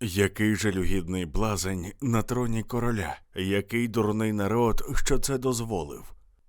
Який жалюгідний блазень на троні короля, який дурний народ, що це дозволив.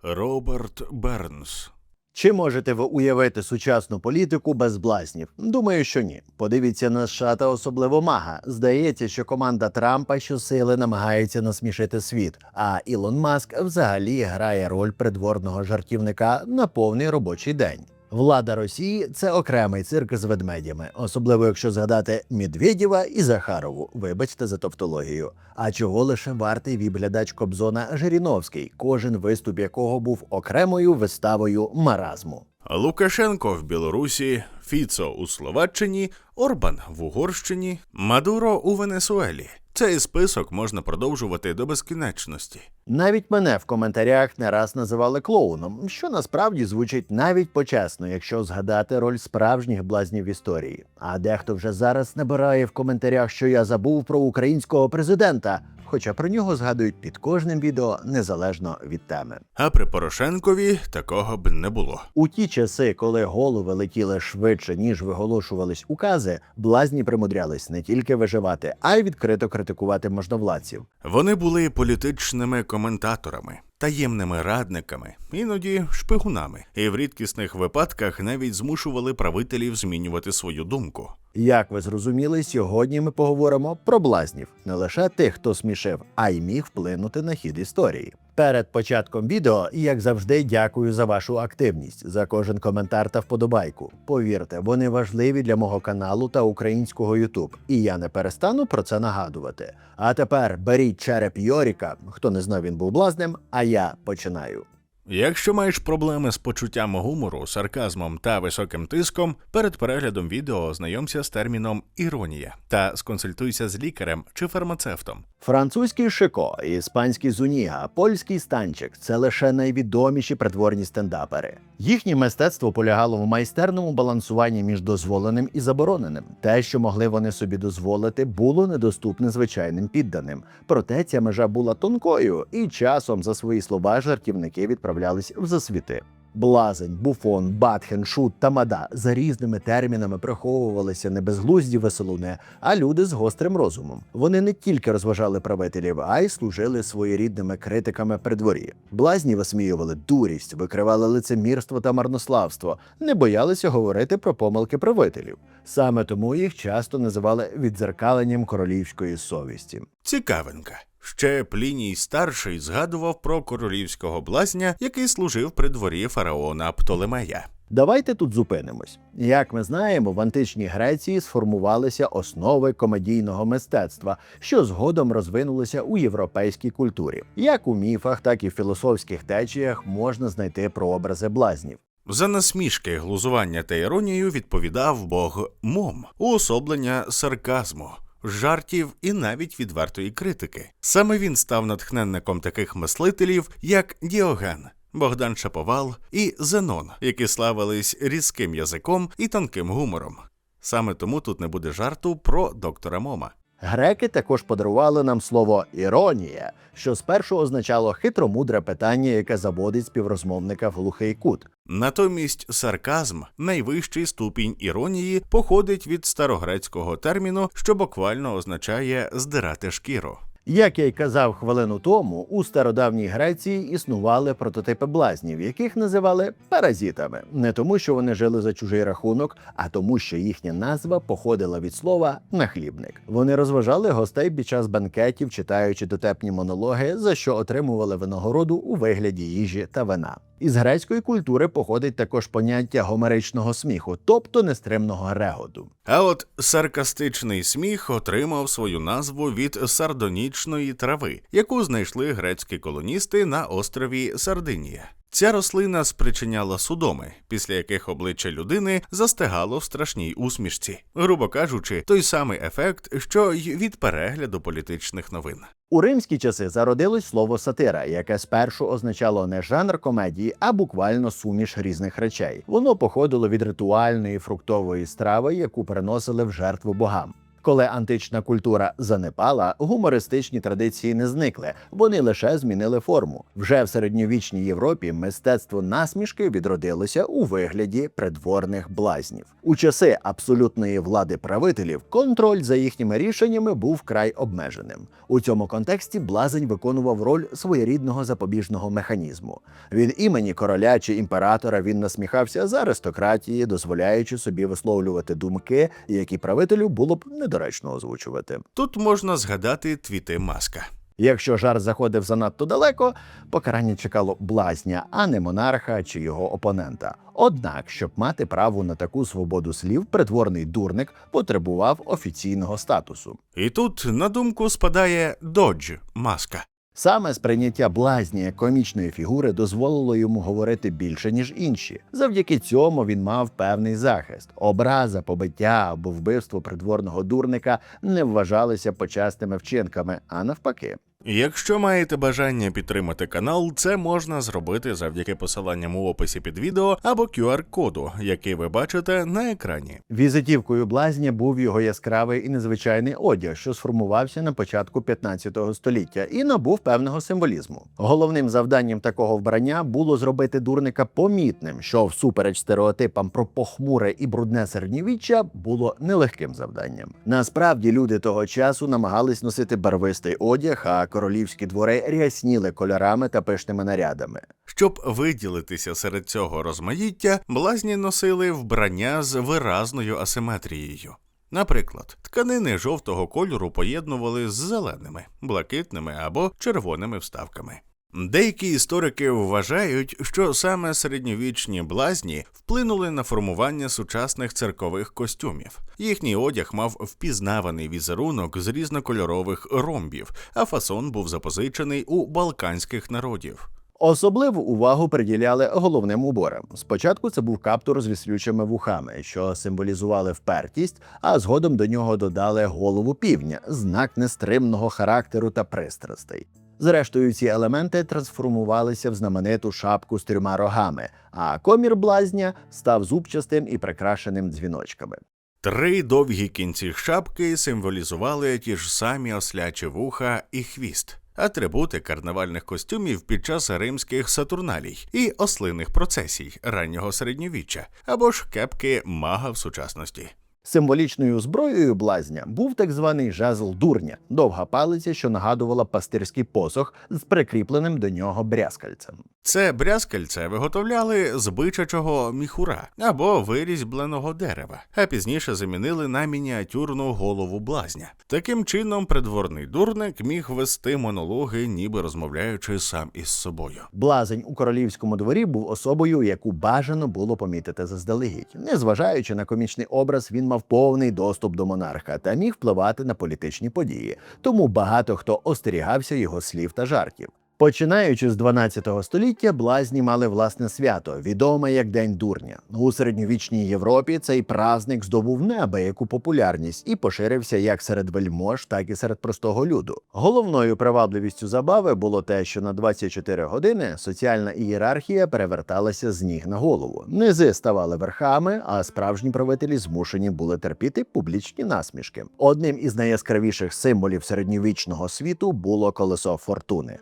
Роберт Бернс. Чи можете ви уявити сучасну політику без блазнів? Думаю, що ні. Подивіться на США та особливо Мага. Здається, що команда Трампа щосили намагається насмішити світ. А Ілон Маск взагалі грає роль придворного жартівника на повний робочий день. Влада Росії це окремий цирк з ведмедями, особливо якщо згадати Медведєва і Захарову. Вибачте за тавтологію. А чого лише вартий віп-глядач Кобзона Жириновський, кожен виступ якого був окремою виставою маразму. Лукашенко в Білорусі, Фіцо у Словаччині, Орбан в Угорщині, Мадуро у Венесуелі. Цей список можна продовжувати до безкінечності. Навіть мене в коментарях не раз називали клоуном, що насправді звучить навіть почесно, якщо згадати роль справжніх блазнів в історії. А дехто вже зараз набирає в коментарях, що я забув про українського президента, хоча про нього згадують під кожним відео незалежно від теми. А при Порошенкові такого б не було. У ті часи, коли голови летіли швидше, ніж виголошувались укази, блазні примудрялись не тільки виживати, а й відкрито критикувати можновладців. Вони були політичними коментаторами, таємними радниками, іноді шпигунами, і в рідкісних випадках навіть змушували правителів змінювати свою думку. Як ви зрозуміли, сьогодні ми поговоримо про блазнів, не лише тих, хто смішив, а й міг вплинути на хід історії. Перед початком відео, як завжди, дякую за вашу активність, за кожен коментар та вподобайку. Повірте, вони важливі для мого каналу та українського Ютуб, і я не перестану про це нагадувати. А тепер беріть череп Йоріка, хто не знав, він був блазнем, а я починаю. Якщо маєш проблеми з почуттям гумору, сарказмом та високим тиском, перед переглядом відео ознайомся з терміном іронія та сконсультуйся з лікарем чи фармацевтом. Французький шико, іспанський зуніга, польський станчик це лише найвідоміші придворні стендапери. Їхнє мистецтво полягало в майстерному балансуванні між дозволеним і забороненим. Те, що могли вони собі дозволити, було недоступне звичайним підданим. Проте ця межа була тонкою, і часом за свої слова жартівники відправлялись в засвіти. Блазень, буфон, батхен, шут та мада за різними термінами приховувалися не безглузді веселуни, а люди з гострим розумом. Вони не тільки розважали правителів, а й служили своєрідними критиками при дворі. Блазні висміювали дурість, викривали лицемірство та марнославство, не боялися говорити про помилки правителів. Саме тому їх часто називали віддзеркаленням королівської совісті. Цікавинка. Ще Пліній старший згадував про королівського блазня, який служив при дворі фараона Птолемея. Давайте тут зупинимось. Як ми знаємо, в античній Греції сформувалися основи комедійного мистецтва, що згодом розвинулися у європейській культурі. Як у міфах, так і в філософських течіях можна знайти прообрази блазнів. За насмішки, глузування та іронію відповідав бог Мом, уособлення сарказму. Жартів і навіть відвертої критики. Саме він став натхненником таких мислителів, як Діоген, Богдан Шаповал і Зенон, які славились різким язиком і тонким гумором. Саме тому тут не буде жарту про доктора Мома. Греки також подарували нам слово іронія, що спершу означало хитромудре питання, яке заводить співрозмовника в глухий кут. Натомість сарказм, найвищий ступінь іронії, походить від старогрецького терміну, що буквально означає здирати шкіру. Як я й казав хвилину тому, у стародавній Греції існували прототипи блазнів, яких називали паразитами, не тому, що вони жили за чужий рахунок, а тому, що їхня назва походила від слова нахлібник. Вони розважали гостей під час банкетів, читаючи дотепні монологи, за що отримували винагороду у вигляді їжі та вина. Із грецької культури походить також поняття гомеричного сміху, тобто нестримного реготу. А от саркастичний сміх отримав свою назву від сардонічної трави, яку знайшли грецькі колоністи на острові Сардинія. Ця рослина спричиняла судоми, після яких обличчя людини застигало в страшній усмішці, грубо кажучи, той самий ефект, що й від перегляду політичних новин. У римські часи зародилось слово сатира, яке спершу означало не жанр комедії, а буквально суміш різних речей. Воно походило від ритуальної фруктової страви, яку приносили в жертву богам. Коли антична культура занепала, гумористичні традиції не зникли, вони лише змінили форму. Вже в середньовічній Європі мистецтво насмішки відродилося у вигляді придворних блазнів. У часи абсолютної влади правителів контроль за їхніми рішеннями був вкрай обмеженим. У цьому контексті блазень виконував роль своєрідного запобіжного механізму. Від імені короля чи імператора він насміхався з аристократії, дозволяючи собі висловлювати думки, які правителю було б недоречно озвучувати. Тут можна згадати твіти маска. Якщо жар заходив занадто далеко, покарання чекало блазня, а не монарха чи його опонента. Однак, щоб мати право на таку свободу слів, притворний дурник потребував офіційного статусу. І тут на думку спадає додж маска. Саме сприйняття блазні як комічної фігури дозволило йому говорити більше, ніж інші. Завдяки цьому він мав певний захист. Образа, побиття або вбивство придворного дурника не вважалися почесними вчинками, а навпаки. Якщо маєте бажання підтримати канал, це можна зробити завдяки посиланням у описі під відео або QR-коду, який ви бачите на екрані. Візитівкою блазня був його яскравий і незвичайний одяг, що сформувався на початку 15 століття і набув певного символізму. Головним завданням такого вбрання було зробити дурника помітним, що всупереч стереотипам про похмуре і брудне середньовіччя було нелегким завданням. Насправді люди того часу намагались носити барвистий одяг, а королівські двори рясніли кольорами та пишними нарядами. Щоб виділитися серед цього розмаїття, блазні носили вбрання з виразною асиметрією. Наприклад, тканини жовтого кольору поєднували з зеленими, блакитними або червоними вставками. Деякі історики вважають, що саме середньовічні блазні вплинули на формування сучасних церкових костюмів. Їхній одяг мав впізнаваний візерунок з різнокольорових ромбів, а фасон був запозичений у балканських народів. Особливу увагу приділяли головним уборам. Спочатку це був каптур з віслючими вухами, що символізували впертість, а згодом до нього додали голову півня, знак нестримного характеру та пристрастей. Зрештою, ці елементи трансформувалися в знамениту шапку з трьома рогами, а комір блазня став зубчастим і прикрашеним дзвіночками. Три довгі кінці шапки символізували ті ж самі ослячі вуха і хвіст, атрибути карнавальних костюмів під час римських сатурналій і ослиних процесій раннього середньовіччя або ж кепки мага в сучасності. Символічною зброєю блазня був так званий жезл дурня, довга палиця, що нагадувала пастирський посох з прикріпленим до нього брязкальцем. Це брязкальце виготовляли з бичачого міхура або вирізьбленого дерева, а пізніше замінили на мініатюрну голову блазня. Таким чином, придворний дурник міг вести монологи, ніби розмовляючи сам із собою. Блазень у королівському дворі був особою, яку бажано було помітити заздалегідь. Незважаючи на комічний образ, він мав повний доступ до монарха та міг впливати на політичні події. Тому багато хто остерігався його слів та жартів. Починаючи з 12 століття, блазні мали власне свято, відоме як День дурня. У середньовічній Європі цей праздник здобув неабияку популярність і поширився як серед вельмож, так і серед простого люду. Головною привабливістю забави було те, що на 24 години соціальна ієрархія переверталася з ніг на голову. Низи ставали верхами, а справжні правителі змушені були терпіти публічні насмішки. Одним із найяскравіших символів середньовічного світу було колесо фортуни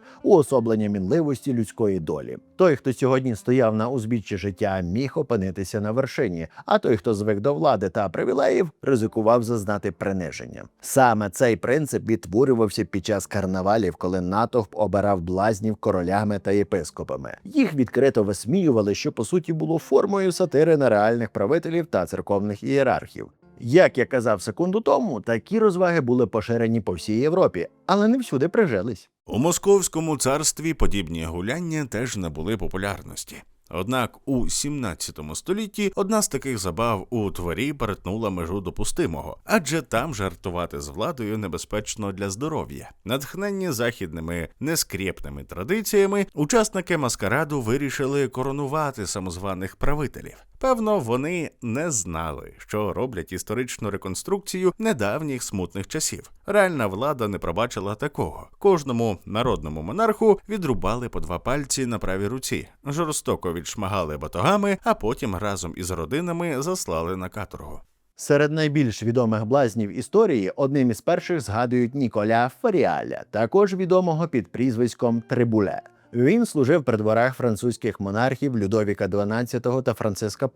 уособлення мінливості людської долі. Той, хто сьогодні стояв на узбіччі життя, міг опинитися на вершині, а той, хто звик до влади та привілеїв, ризикував зазнати приниження. Саме цей принцип відтворювався під час карнавалів, коли натовп обирав блазнів королями та єпископами. Їх відкрито висміювали, що по суті було формою сатири на реальних правителів та церковних ієрархів. Як я казав секунду тому, такі розваги були поширені по всій Європі, але не всюди прижились. У московському царстві подібні гуляння теж набули популярності. Однак у 17 столітті одна з таких забав у творі перетнула межу допустимого, адже там жартувати з владою небезпечно для здоров'я. Натхненні західними нескрєпними традиціями, учасники маскараду вирішили коронувати самозваних правителів. Певно, вони не знали, що роблять історичну реконструкцію недавніх смутних часів. Реальна влада не пробачила такого. Кожному народному монарху відрубали по два пальці на правій руці, жорстоко відшмагали батогами, а потім разом із родинами заслали на каторгу. Серед найбільш відомих блазнів історії одним із перших згадують Ніколя Фаріаля, також відомого під прізвиськом Трибуле. Він служив при дворах французьких монархів Людовіка XII та Франциска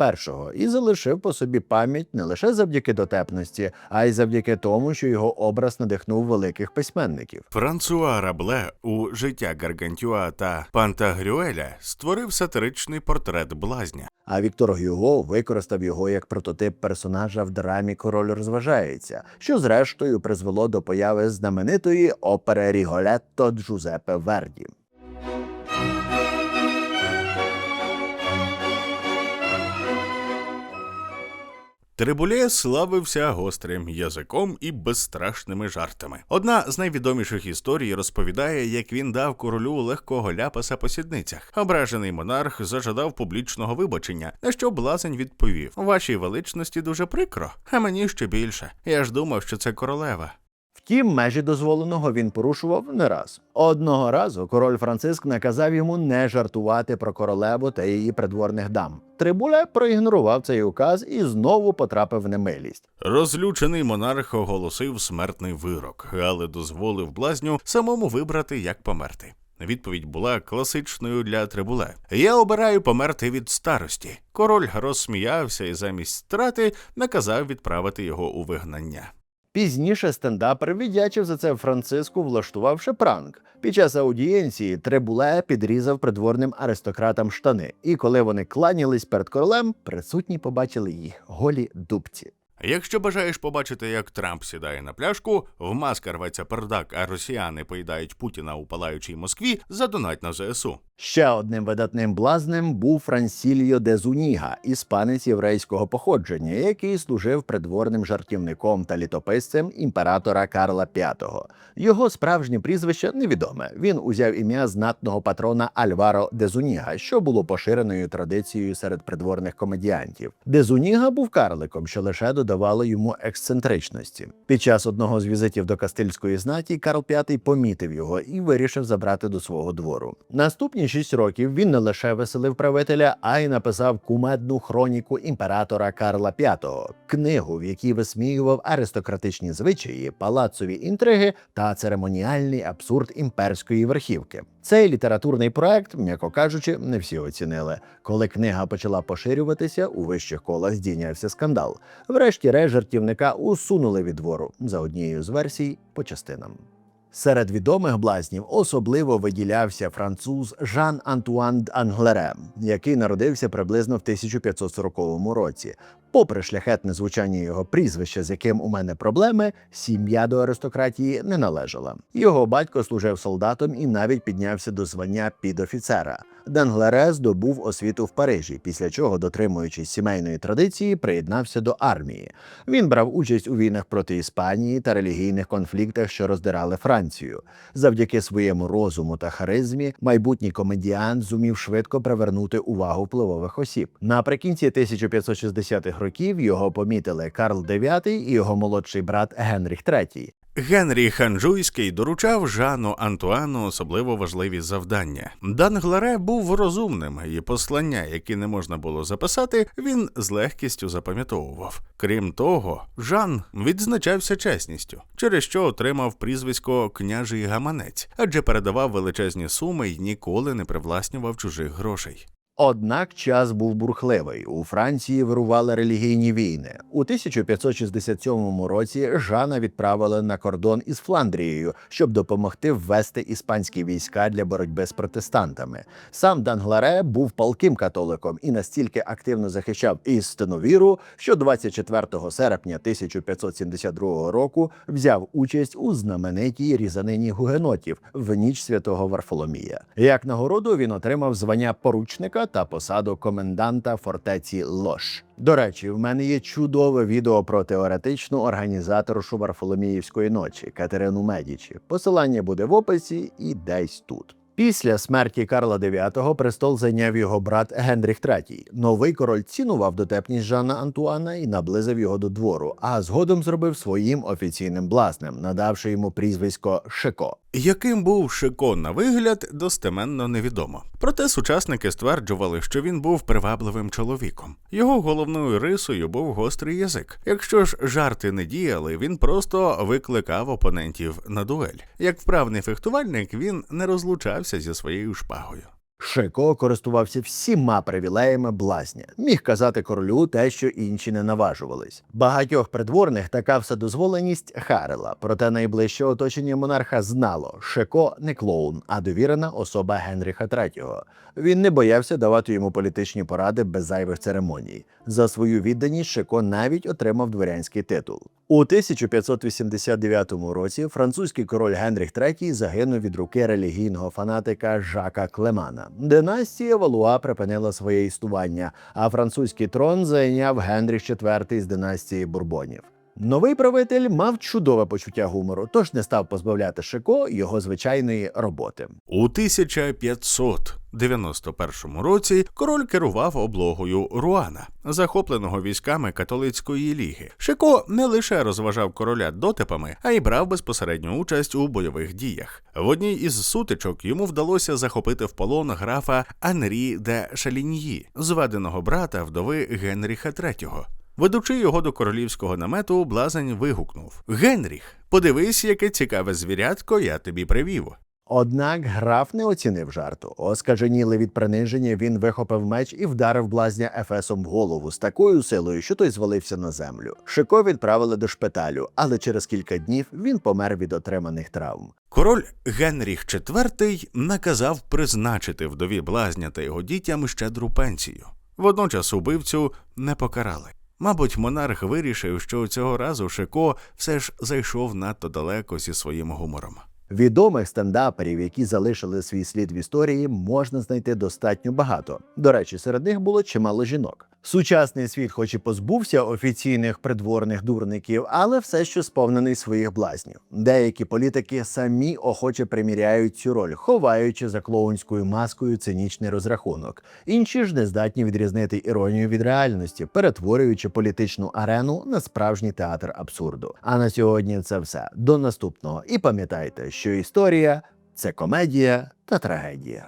І і залишив по собі пам'ять не лише завдяки дотепності, а й завдяки тому, що його образ надихнув великих письменників. Франсуа Рабле у життя Гаргантюа та Пантагрюеля створив сатиричний портрет блазня. А Віктор Гюго використав його як прототип персонажа в драмі Король розважається, що зрештою призвело до появи знаменитої опери Ріголетто Джузеппе Верді. Трибулє славився гострим язиком і безстрашними жартами. Одна з найвідоміших історій розповідає, як він дав королю легкого ляпаса по сідницях. Ображений монарх зажадав публічного вибачення, на що блазень відповів: Вашій величності дуже прикро, а мені ще більше. Я ж думав, що це королева. Втім, межі дозволеного він порушував не раз. Одного разу король Франциск наказав йому не жартувати про королеву та її придворних дам. Трибуле проігнорував цей указ і знову потрапив в немилість. Розлючений монарх оголосив смертний вирок, але дозволив блазню самому вибрати, як померти. Відповідь була класичною для Трибуле. Я обираю померти від старості. Король розсміявся і замість страти наказав відправити його у вигнання. Пізніше стендапер віддячив за це Франциску, влаштувавши пранк. Під час аудієнції Требуле підрізав придворним аристократам штани, і коли вони кланялись перед королем, присутні побачили їх голі дубці. Якщо бажаєш побачити, як Трамп сідає на пляшку, в маска рветься пердак, а росіяни поїдають Путіна у палаючій Москві, задонать на ЗСУ. Ще одним видатним блазнем був Франсільо де Зуніга, іспанець єврейського походження, який служив придворним жартівником та літописцем імператора Карла V. Його справжнє прізвище невідоме. Він узяв ім'я знатного патрона Альваро де Зуніга, що було поширеною традицією серед придворних комедіантів. Де Зуніга був карликом, що лише додавало йому ексцентричності. Під час одного з візитів до Кастильської знаті Карл V помітив його і вирішив забрати до свого двору. Наступні шість років він не лише веселив правителя, а й написав кумедну хроніку імператора Карла V, книгу, в якій висміював аристократичні звичаї, палацові інтриги та церемоніальний абсурд імперської верхівки. Цей літературний проект, м'яко кажучи, не всі оцінили. Коли книга почала поширюватися, у вищих колах здійнявся скандал. Врешті-решт жартівника усунули від двору за однією з версій по частинам. Серед відомих блазнів особливо виділявся француз Жан Антуан Англере, який народився приблизно в 1540 році. Попри шляхетне звучання його прізвища, з яким у мене проблеми, сім'я до аристократії не належала. Його батько служив солдатом і навіть піднявся до звання підофіцера. Данглере здобув освіту в Парижі, після чого, дотримуючись сімейної традиції, приєднався до армії. Він брав участь у війнах проти Іспанії та релігійних конфліктах, що роздирали Францію. Завдяки своєму розуму та харизмі, майбутній комедіант зумів швидко привернути увагу впливових осіб. Наприкінці 1560-х років його помітили Карл IX і його молодший брат Генріх III. Генрі Ханжуйський доручав Жану Антуану особливо важливі завдання. Дангларе був розумним, і послання, які не можна було записати, він з легкістю запам'ятовував. Крім того, Жан відзначався чесністю, через що отримав прізвисько княжий гаманець, адже передавав величезні суми й ніколи не привласнював чужих грошей. Однак час був бурхливий. У Франції вирували релігійні війни. У 1567 році Жана відправили на кордон із Фландрією, щоб допомогти ввести іспанські війська для боротьби з протестантами. Сам Дангларе був палким католиком і настільки активно захищав істинну віру, що 24 серпня 1572 року взяв участь у знаменитій різанині гугенотів в ніч святого Варфоломія. Як нагороду він отримав звання поручника та посаду коменданта фортеці Лош. До речі, в мене є чудове відео про теоретичну організаторшу Варфоломіївської ночі Катерину Медічі. Посилання буде в описі і десь тут. Після смерті Карла IX престол зайняв його брат Генріх III. Новий король цінував дотепність Жана Антуана і наблизив його до двору, а згодом зробив своїм офіційним блазнем, надавши йому прізвисько Шико. Яким був Шико на вигляд, достеменно невідомо. Проте сучасники стверджували, що він був привабливим чоловіком. Його головною рисою був гострий язик. Якщо ж жарти не діяли, він просто викликав опонентів на дуель. Як вправний фехтувальник, він не розлучався зі своєю шпагою. Шико користувався всіма привілеями блазня, міг казати королю те, що інші не наважувались. Багатьох придворних така вседозволеність харила, проте найближче оточення монарха знало, Шико не клоун, а довірена особа Генріха III. Він не боявся давати йому політичні поради без зайвих церемоній. За свою відданість Шико навіть отримав дворянський титул. У 1589 році французький король Генріх III загинув від руки релігійного фанатика Жака Клемана. Династія Валуа припинила своє існування, а французький трон зайняв Генріх IV з династії Бурбонів. Новий правитель мав чудове почуття гумору, тож не став позбавляти Шико його звичайної роботи. У 1591 році король керував облогою Руана, захопленого військами католицької ліги. Шико не лише розважав короля дотипами, а й брав безпосередню участь у бойових діях. В одній із сутичок йому вдалося захопити в полон графа Анрі де Шаліньї, зведеного брата вдови Генріха III. Ведучи його до королівського намету, блазень вигукнув: Генріх, подивись, яке цікаве звірятко я тобі привів. Однак граф не оцінив жарту. Оскаженілий від приниження, він вихопив меч і вдарив блазня ефесом в голову з такою силою, що той звалився на землю. Шико відправили до шпиталю, але через кілька днів він помер від отриманих травм. Король Генріх IV наказав призначити вдові блазня та його дітям щедру пенсію. Водночас убивцю не покарали. Мабуть, монарх вирішив, що цього разу Шико все ж зайшов надто далеко зі своїм гумором. Відомих стендаперів, які залишили свій слід в історії, можна знайти достатньо багато. До речі, серед них було чимало жінок. Сучасний світ, хоч і позбувся офіційних придворних дурників, але все ще сповнений своїх блазнів. Деякі політики самі охоче приміряють цю роль, ховаючи за клоунською маскою цинічний розрахунок. Інші ж не здатні відрізнити іронію від реальності, перетворюючи політичну арену на справжній театр абсурду. А на сьогодні це все. До наступного. І пам'ятайте, що історія це комедія та трагедія.